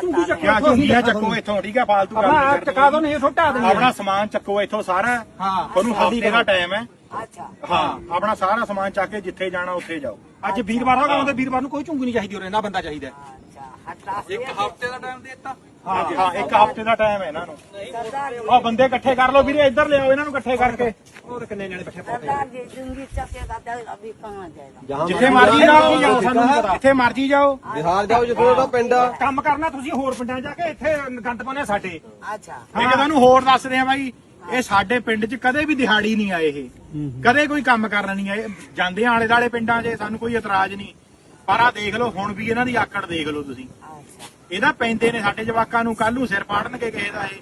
ਚੱਕੋ ਕਿਆ ਝੁੰਗੀਆਂ ਚੱਕੋ ਇੱਥੋਂ ਠੀਕ ਹੈ ਫਾਲਤੂ ਗੱਲ ਆਪਣਾ ਨਹੀਂ ਆਪ ਚਕਾ ਦੋ ਨਹੀਂ ਸੁੱਟਾ ਦੇਣੀ ਆਪਣਾ ਸਮਾਨ ਚੱਕੋ ਇੱਥੋਂ ਸਾਰਾ। ਹਾਂ। ਤੁਹਾਨੂੰ ਹਫ਼ਤੇ ਦਾ ਟਾਈਮ ਹੈ। ਅੱਛਾ। ਹਾਂ ਆਪਣਾ ਸਾਰਾ ਸਮਾਨ ਚੱਕ ਕੇ ਜਿੱਥੇ ਜਾਣਾ ਉੱਥੇ ਜਾਓ। ਅੱਜ ਵੀਰਵਾਰ ਆ ਆਉਂਦੇ ਵੀਰਵਾਰ ਨੂੰ ਕੋਈ ਝੁੰਗੀ ਨਹੀਂ ਚਾਹੀਦੀ ਉਰੇ ਨਾ ਬੰਦਾ ਚਾਹੀਦਾ। ਅੱਛਾ ਹਟਾ ਇੱਕ ਹਫ਼ਤੇ ਦਾ ਟਾਈਮ ਦਿੱਤਾ। ਹਾਂ ਹਾਂ ਇੱਕ ਹਫਤੇ ਦਾ ਟਾਈਮ ਹੈ ਇਹਨਾਂ ਨੂੰ ਸਰਦਾਰ ਜੀ ਉਹ ਬੰਦੇ ਇਕੱਠੇ ਕਰ ਲਓ ਵੀਰੇ ਇੱਧਰ ਲਿਆਓ ਇਹਨਾਂ ਨੂੰ ਇਕੱਠੇ ਕਰਕੇ ਉਹ ਕਿੰਨੇ ਜਣੇ ਬੈਠੇ ਪਏ सरदार जी जिंदगी चकेगा तो अभी कहाँ जाएगा ਜਿੱਥੇ ਮਰਜੀ ਜਾਓ ਸਾਨੂੰ ਨਹੀਂ ਪਤਾ ਜਿੱਥੇ ਮਰਜੀ ਜਾਓ ਬਿਹਾਰ ਜਾਓ ਜਿੱਥੇ ਤੁਹਾਡਾ ਪਿੰਡ ਆ ਕੰਮ ਕਰਨਾ ਤੁਸੀਂ ਹੋਰ ਪਿੰਡਾਂ ਜਾ ਕੇ ਇੱਥੇ ਗੰਦ ਪਾਉਣੇ ਸਾਡੇ अच्छा ਇਹ ਤੁਹਾਨੂੰ ਹੋਰ ਦੱਸਦੇ ਆ ਬਾਈ ਇਹ ਸਾਡੇ ਪਿੰਡ 'ਚ ਕਦੇ ਵੀ ਦਿਹਾੜੀ ਨਹੀਂ ਆਏ ਇਹ ਕਦੇ ਕੋਈ ਕੰਮ ਕਰਨ ਨਹੀਂ ਆਏ ਜਾਂਦੇ ਆ ਆਲੇ ਦਾਲੇ ਪਿੰਡਾਂ 'ਚ ਸਾਨੂੰ ਕੋਈ ਇਤਰਾਜ਼ ਨਹੀਂ ਪਰ ਆ ਦੇਖ ਲਓ ਹੁਣ ਵੀ ਇਹਨਾਂ ਦੀ ਆਕੜ ਦੇਖ ਲਓ ਤੁਸੀਂ अच्छा ਇਹਦਾ ਪੈਂਦੇ ਨੇ ਸਾਡੇ ਜਵਾਕਾਂ ਨੂੰ ਕੱਲ ਨੂੰ ਸਿਰ ਪਾੜਨਗੇ ਕਿਸੇ ਦਾ ਇਹ।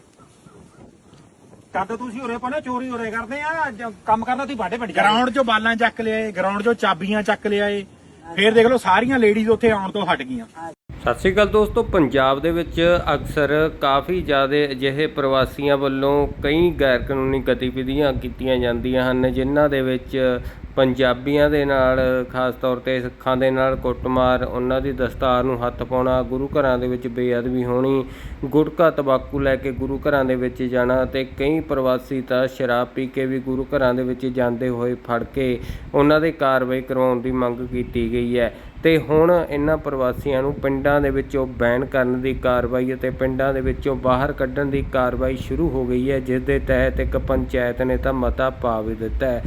ਕਦ ਤੁਸੀਂ ਉਰੇ ਪਾਉਣੇ ਚੋਰੀ ਉਰੇ ਕਰਦੇ ਆ ਜਾਂ ਕੰਮ ਕਰਨਾ ਤੁਸੀਂ ਬਾਡੇ ਪਿੰਡ ਜਾ ਗਰਾਊਂਡ 'ਚੋਂ ਬਾਲਾਂ ਚੱਕ ਲਿਆਏ ਗਰਾਊਂਡ 'ਚੋਂ ਚਾਬੀਆਂ ਚੱਕ ਲਿਆਏ ਫੇਰ ਦੇਖ ਲਓ ਸਾਰੀਆਂ ਲੇਡੀਜ਼ ਉੱਥੇ ਆਉਣ ਤੋਂ ਹਟ ਗਈਆਂ। ਸਤਿ ਸ਼੍ਰੀ ਅਕਾਲ ਦੋਸਤੋ ਪੰਜਾਬ ਦੇ ਵਿੱਚ ਅਕਸਰ ਕਾਫੀ ਜ਼ਿਆਦਾ ਅਜਿਹੇ ਪ੍ਰਵਾਸੀਆਂ ਵੱਲੋਂ ਕਈ ਗੈਰ ਕਾਨੂੰਨੀ ਗਤੀਵਿਧੀਆਂ ਕੀਤੀਆਂ ਜਾਂਦੀਆਂ ਹਨ ਜਿਨ੍ਹਾਂ ਦੇ ਵਿੱਚ ਪੰਜਾਬੀਆਂ ਦੇ ਨਾਲ, ਖਾਸ ਤੌਰ ਤੇ ਸਿੱਖਾਂ ਦੇ ਨਾਲ ਕੁੱਟਮਾਰ, ਉਹਨਾਂ ਦੀ ਦਸਤਾਰ ਨੂੰ ਹੱਥ ਪਾਉਣਾ, ਗੁਰੂ ਘਰਾਂ ਦੇ ਵਿੱਚ ਬੇਅਦਬੀ ਹੋਣੀ, ਗੁਟਕਾ ਤੰਬਾਕੂ ਲੈ ਕੇ ਗੁਰੂ ਘਰਾਂ ਦੇ ਵਿੱਚ ਜਾਣਾ ਅਤੇ ਕਈ ਪ੍ਰਵਾਸੀ ਤਾਂ ਸ਼ਰਾਬ ਪੀ ਕੇ ਵੀ ਗੁਰੂ ਘਰਾਂ ਦੇ ਵਿੱਚ ਜਾਂਦੇ ਹੋਏ ਫੜ ਕੇ ਉਹਨਾਂ ਦੇ ਕਾਰਵਾਈ ਕਰਵਾਉਣ ਦੀ ਮੰਗ ਕੀਤੀ ਗਈ ਹੈ। ਤੇ ਹੁਣ ਇਹਨਾਂ ਪ੍ਰਵਾਸੀਆਂ ਨੂੰ ਪਿੰਡਾਂ ਦੇ ਵਿੱਚੋਂ ਬੈਨ ਕਰਨ ਦੀ ਕਾਰਵਾਈ ਅਤੇ ਪਿੰਡਾਂ ਦੇ ਵਿੱਚੋਂ ਬਾਹਰ ਕੱਢਣ ਦੀ ਕਾਰਵਾਈ ਸ਼ੁਰੂ ਹੋ ਗਈ ਹੈ, ਜਿਸ ਦੇ ਤਹਿਤ ਇੱਕ ਪੰਚਾਇਤ ਨੇ ਤਾਂ ਮਤਾ ਪਾ ਵੀ ਦਿੱਤਾ ਹੈ।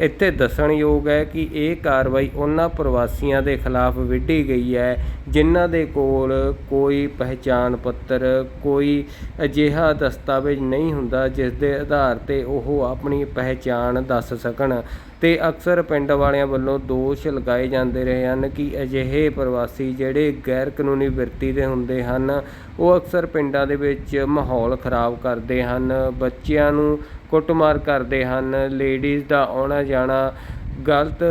ਇੱਥੇ ਦੱਸਣਯੋਗ ਹੈ ਕਿ ਇਹ ਕਾਰਵਾਈ ਉਹਨਾਂ ਪ੍ਰਵਾਸੀਆਂ ਦੇ ਖਿਲਾਫ ਵਿੱਢੀ ਗਈ ਹੈ, ਜਿਨ੍ਹਾਂ ਦੇ ਕੋਲ ਕੋਈ ਪਹਿਚਾਣ ਪੱਤਰ, ਕੋਈ ਅਜਿਹਾ ਦਸਤਾਵੇਜ਼ ਨਹੀਂ ਹੁੰਦਾ ਜਿਸ ਦੇ ਆਧਾਰ ਤੇ ਉਹ ਆਪਣੀ ਪਹਿਚਾਣ ਦੱਸ ਸਕਣ। ਤੇ ਅਕਸਰ ਪਿੰਡ ਵਾਲਿਆਂ ਵੱਲੋਂ ਦੋਸ਼ ਲਗਾਏ ਜਾਂਦੇ ਰਹੇ ਹਨ ਕਿ ਅਜਿਹੇ ਪ੍ਰਵਾਸੀ ਜਿਹੜੇ ਗੈਰ ਕਾਨੂੰਨੀ ਵਿਰਤੀ ਦੇ ਹੁੰਦੇ ਹਨ, ਉਹ ਅਕਸਰ ਪਿੰਡਾਂ ਦੇ ਵਿੱਚ ਮਾਹੌਲ ਖਰਾਬ ਕਰਦੇ ਹਨ। ਬੱਚਿਆਂ ਨੂੰ ਕੁੱਟਮਾਰ ਕਰਦੇ ਹਨ। ਲੇਡੀਜ਼ ਦਾ ਆਉਣਾ ਜਾਣਾ ਗਲਤ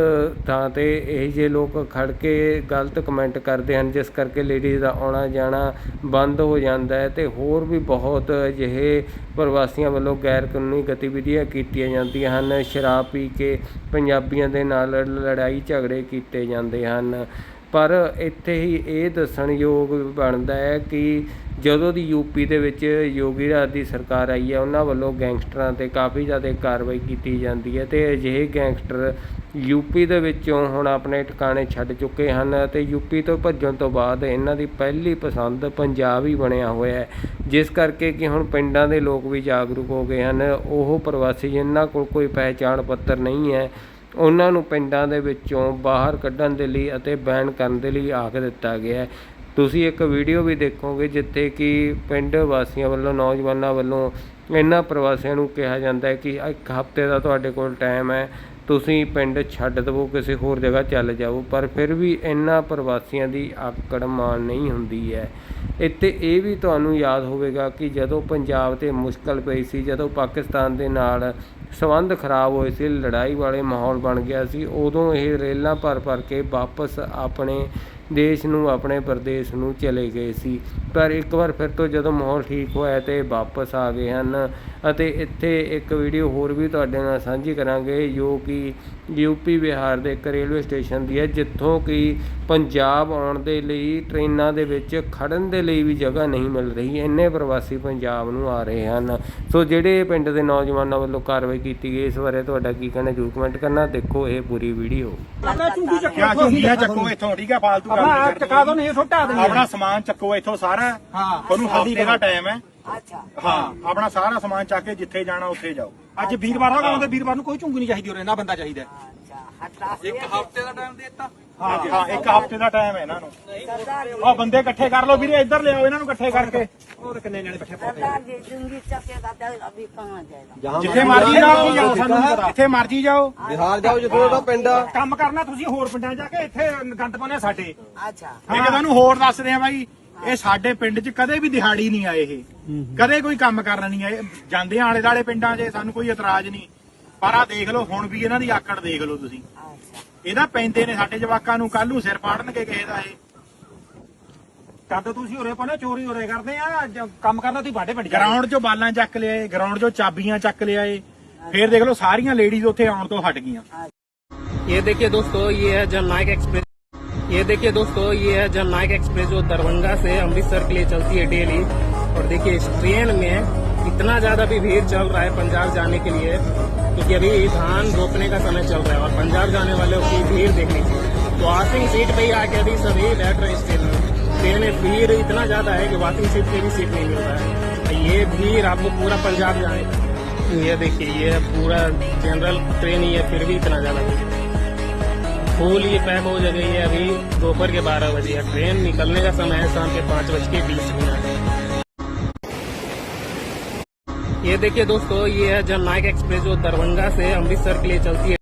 ਥਾਂ ਤੇ ਇਹ ਜਿਹੇ ਲੋਕ ਖੜ ਕੇ ਗਲਤ ਕਮੈਂਟ ਕਰਦੇ ਹਨ, ਜਿਸ ਕਰਕੇ ਲੇਡੀਜ਼ ਦਾ ਆਉਣਾ ਜਾਣਾ ਬੰਦ ਹੋ ਜਾਂਦਾ ਹੈ ਤੇ ਹੋਰ ਵੀ ਬਹੁਤ ਅਜਿਹੇ ਪ੍ਰਵਾਸੀਆਂ ਵੱਲੋਂ ਗੈਰ ਕਾਨੂੰਨੀ ਗਤੀਵਿਧੀਆਂ ਕੀਤੀਆਂ ਜਾਂਦੀਆਂ ਹਨ। ਸ਼ਰਾਬ ਪੀ ਕੇ ਪੰਜਾਬੀਆਂ ਦੇ ਨਾਲ ਲੜਾਈ ਝਗੜੇ ਕੀਤੇ ਜਾਂਦੇ ਹਨ। ਪਰ ਇੱਥੇ ਹੀ ਇਹ ਦੱਸਣਯੋਗ ਬਣਦਾ ਹੈ ਕਿ ਜਦੋਂ ਦੀ ਯੂਪੀ ਦੇ ਵਿੱਚ ਯੋਗੀ ਰਾਜ ਦੀ ਸਰਕਾਰ ਆਈ ਹੈ, ਉਹਨਾਂ ਵੱਲੋਂ ਗੈਂਗਸਟਰਾਂ ਤੇ ਕਾਫੀ ਜ਼ਿਆਦਾ ਕਾਰਵਾਈ ਕੀਤੀ ਜਾਂਦੀ ਹੈ ਅਤੇ ਅਜਿਹੇ ਗੈਂਗਸਟਰ ਯੂਪੀ ਦੇ ਵਿੱਚੋਂ ਹੁਣ ਆਪਣੇ ਟਿਕਾਣੇ ਛੱਡ ਚੁੱਕੇ ਹਨ ਤੇ ਯੂਪੀ ਤੋਂ ਭੱਜਣ ਤੋਂ ਬਾਅਦ ਇਹਨਾਂ ਦੀ ਪਹਿਲੀ ਪਸੰਦ ਪੰਜਾਬ ਹੀ ਬਣਿਆ ਹੋਇਆ ਹੈ। ਜਿਸ ਕਰਕੇ ਕਿ ਹੁਣ ਪਿੰਡਾਂ ਦੇ ਲੋਕ ਵੀ ਜਾਗਰੂਕ ਹੋ ਗਏ ਹਨ। ਉਹ ਪ੍ਰਵਾਸੀ ਜਿਨ੍ਹਾਂ ਕੋਲ ਕੋਈ ਪਹਿਚਾਣ ਪੱਤਰ ਨਹੀਂ ਹੈ ਉਹਨਾਂ ਨੂੰ ਪਿੰਡਾਂ ਦੇ ਵਿੱਚੋਂ ਬਾਹਰ ਕੱਢਣ ਦੇ ਲਈ ਅਤੇ ਬੈਨ ਕਰਨ ਦੇ ਲਈ ਆਖ ਦਿੱਤਾ ਗਿਆ ਤੁਸੀਂ ਇੱਕ ਵੀਡੀਓ ਵੀ ਦੇਖੋਗੇ ਜਿੱਥੇ ਕਿ ਪਿੰਡ ਵਾਸੀਆਂ ਵੱਲੋਂ, ਨੌਜਵਾਨਾਂ ਵੱਲੋਂ ਇਹਨਾਂ ਪ੍ਰਵਾਸੀਆਂ ਨੂੰ ਕਿਹਾ ਜਾਂਦਾ ਹੈ ਕਿ ਇੱਕ ਹਫ਼ਤੇ ਦਾ ਤੁਹਾਡੇ ਕੋਲ ਟਾਈਮ ਹੈ। ਤੁਸੀਂ ਪਿੰਡ ਛੱਡ ਦੇਵੋ, ਕਿਸੇ ਹੋਰ ਜਗ੍ਹਾ ਚੱਲ ਜਾਓ। ਪਰ ਫਿਰ ਵੀ ਇਹਨਾਂ ਪ੍ਰਵਾਸੀਆਂ ਦੀ ਆਕੜ ਮਾਨ ਨਹੀਂ ਹੁੰਦੀ ਹੈ। ਇੱਥੇ ਇਹ ਵੀ ਤੁਹਾਨੂੰ ਯਾਦ ਹੋਵੇਗਾ ਕਿ ਜਦੋਂ ਪੰਜਾਬ ਤੇ ਮੁਸ਼ਕਲ ਪਈ ਸੀ, ਜਦੋਂ ਪਾਕਿਸਤਾਨ ਦੇ ਨਾਲ ਸੰਬੰਧ ਖਰਾਬ ਹੋਏ ਸੀ, ਲੜਾਈ ਵਾਲੇ ਮਾਹੌਲ ਬਣ ਗਿਆ ਸੀ, ਉਦੋਂ ਇਹ ਰੇਲਾਂ ਭਰ ਭਰ ਕੇ ਵਾਪਸ ਆਪਣੇ ਦੇਸ਼ ਨੂੰ ਆਪਣੇ ਪ੍ਰਦੇਸ਼ ਨੂੰ ਚਲੇ ਗਏ ਸੀ। ਪਰ ਇੱਕ ਵਾਰ ਫਿਰ ਤੋਂ ਜਦੋਂ ਮਾਹੌਲ ਠੀਕ ਹੋਇਆ ਤੇ ਵਾਪਸ ਆ ਗਏ ਹਨ। ਅਤੇ ਇੱਥੇ ਇੱਕ ਵੀਡੀਓ ਹੋਰ ਵੀ ਤੁਹਾਡੇ ਨਾਲ ਸਾਂਝੀ ਕਰਾਂਗੇ ਜੋ ਕਿ ਯੂਪੀ ਬਿਹਾਰ ਦੇ ਇੱਕ ਰੇਲਵੇ ਸਟੇਸ਼ਨ ਦੀ ਹੈ ਜਿੱਥੋਂ ਕਿ ਪੰਜਾਬ ਆਉਣ ਦੇ ਲਈ ਟ੍ਰੇਨਾਂ ਦੇ ਵਿੱਚ ਖੜਨ ਦੇ ਲਈ ਵੀ ਜਗ੍ਹਾ ਨਹੀਂ ਮਿਲ ਰਹੀ। ਇੰਨੇ ਪ੍ਰਵਾਸੀ ਪੰਜਾਬ ਨੂੰ ਆ ਰਹੇ ਹਨ। ਸੋ ਜਿਹੜੇ ਪਿੰਡ ਦੇ ਨੌਜਵਾਨਾਂ ਵੱਲੋਂ ਕਾਰਵਾਈ ਕੀਤੀ ਗਈ ਇਸ ਬਾਰੇ ਤੁਹਾਡਾ ਕੀ ਕਹਿਣਾ ਜਰੂਰ ਕਮੈਂਟ ਕਰਨਾ। ਦੇਖੋ ਇਹ ਪੂਰੀ ਵੀਡੀਓ। ਚੱਕੋ? ਇੱਥੋਂ ਠੀਕ ਹੈ ਫਾਲਤੂ ਹਾਂ ਚਕਾ ਦੋ ਨਹੀਂ ਸੁੱਟਾ ਦੇ ਆਪਣਾ ਸਮਾਨ ਚੱਕੋ ਇੱਥੋਂ ਸਾਰਾ। ਹਾਂ। ਤੁਹਾਨੂੰ ਹਫ਼ਤੇ ਦਾ ਟਾਈਮ ਹੈ। ਅੱਛਾ। ਹਾਂ ਆਪਣਾ ਸਾਰਾ ਸਮਾਨ ਚੱਕ ਕੇ ਜਿੱਥੇ ਜਾਣਾ ਉੱਥੇ ਜਾਓ। ਅੱਜ ਵੀਰਵਾਰ ਆ ਗਾਉਂਦੇ ਵੀਰਵਾਰ ਨੂੰ ਕੋਈ ਚੁੰਗੀ ਨਹੀਂ ਚਾਹੀਦੀ ਉਰੇ ਨਾ ਬੰਦਾ ਚਾਹੀਦਾ। ਇੱਕ ਹਫ਼ਤੇ ਦਾ ਟਾਈਮ ਦਿੱਤਾ ਹਾਂ ਹਾਂ ਇੱਕ ਹਫਤੇ ਦਾ ਟਾਈਮ ਹੈ ਇਹਨਾਂ ਨੂੰ सरदार जी ਉਹ ਬੰਦੇ ਇਕੱਠੇ ਕਰ ਲਓ ਵੀਰੇ ਇੱਧਰ ਲਿਆਓ ਇਹਨਾਂ ਨੂੰ ਇਕੱਠੇ ਕਰਕੇ ਉਹ ਕਿੰਨੇ ਜਣੇ ਬੈਠੇ ਪਏ सरदार जी जिंदगी चकेगा तो अभी कहाँ जाएगा ਜਿੱਥੇ ਮਰਜੀ ਜਾਓ ਸਾਨੂੰ ਨਹੀਂ ਪਤਾ ਜਿੱਥੇ ਮਰਜੀ ਜਾਓ ਬਿਹਾਰ ਜਾਓ ਜਿੱਥੇ ਤੁਹਾਡਾ ਪਿੰਡ ਆ ਕੰਮ ਕਰਨਾ ਤੁਸੀਂ ਹੋਰ ਪਿੰਡਾਂ ਜਾ ਕੇ ਇੱਥੇ ਗੰਦ ਪਾਉਣੇ ਸਾਡੇ अच्छा ਇਹ ਤੁਹਾਨੂੰ ਹੋਰ ਦੱਸਦੇ ਆ ਬਾਈ ਇਹ ਸਾਡੇ ਪਿੰਡ 'ਚ ਕਦੇ ਵੀ ਦਿਹਾੜੀ ਨਹੀਂ ਆਏ ਇਹ ਕਦੇ ਕੋਈ ਕੰਮ ਕਰਨ ਨਹੀਂ ਆਏ ਜਾਂਦੇ ਆ ਆਲੇ ਦਾਲੇ ਪਿੰਡਾਂ 'ਚ ਸਾਨੂੰ ਕੋਈ ਇਤਰਾਜ਼ ਨਹੀਂ ਪਰ ਆ ਦੇਖ ਲਓ ਹੁਣ ਵੀ ਇਹਨਾਂ ਦੀ ਆਕੜ ਦੇਖ ਲਓ ਤੁਸੀਂ अच्छा ਇਹਦਾ ਪੈਂਦੇ ਨੇ ਸਾਡੇ ਜਵਾਕਾਂ ਨੂੰ ਕੱਲ ਨੂੰ ਸਿਰ ਪਾੜਨਗੇ ਕਿਸੇ ਦਾ ਇਹ ਕਦ ਤੁਸੀਂ ਉਰੇ ਪਾਉਣੇ ਚੋਰੀ ਉਰੇ ਕਰਦੇ ਆ ਜਾਂ ਕੰਮ ਕਰਨਾ ਤੁਸੀਂ ਬਾਡੇ ਪਿੰਡ ਜਾ ਗਰਾਊਂਡ 'ਚੋਂ ਬਾਲਾਂ ਚੱਕ ਲਿਆਏ ਗਰਾਊਂਡ 'ਚੋਂ ਚਾਬੀਆਂ ਚੱਕ ਲਿਆਏ ਫੇਰ ਦੇਖ ਲਓ ਸਾਰੀਆਂ ਲੇਡੀਜ਼ ਉੱਥੇ ਆਉਣ ਤੋਂ ਹਟ ਗਈਆਂ ये देखिए दोस्तों ये है जननायक एक्सप्रेस ये देखिए दोस्तों ये है जननायक एक्सप्रेस जो दरभंगा से अमृतसर के लिए चलती है डेली और देखिए इस ट्रेन में इतना ज़्यादा भी भीड़ चल रहा है पंजाब जाने के लिए, क्योंकि अभी धान रोपने का समय चल रहा है और पंजाब जाने वालों की भीड़ देखनी चाहिए तो वॉशिंग सीट पे ही आके अभी सभी बैठ रहे हैं ट्रेन में। ट्रेन में भीड़ इतना ज़्यादा है कि वॉशिंग सीट पे भी सीट नहीं मिल रहा है। तो ये भीड़ आपको पूरा पंजाब जाने ये देखिए, ये पूरा जनरल ट्रेन ही है, फिर भी इतना ज़्यादा भीड़। फूल ये पैक हो गई है अभी दोपहर के बारह बजे। है ट्रेन निकलने का समय है शाम के पाँच बज के बीस मिनट। ये देखिए दोस्तों ये है जननायक एक्सप्रेस जो दरभंगा से अमृतसर के लिए चलती है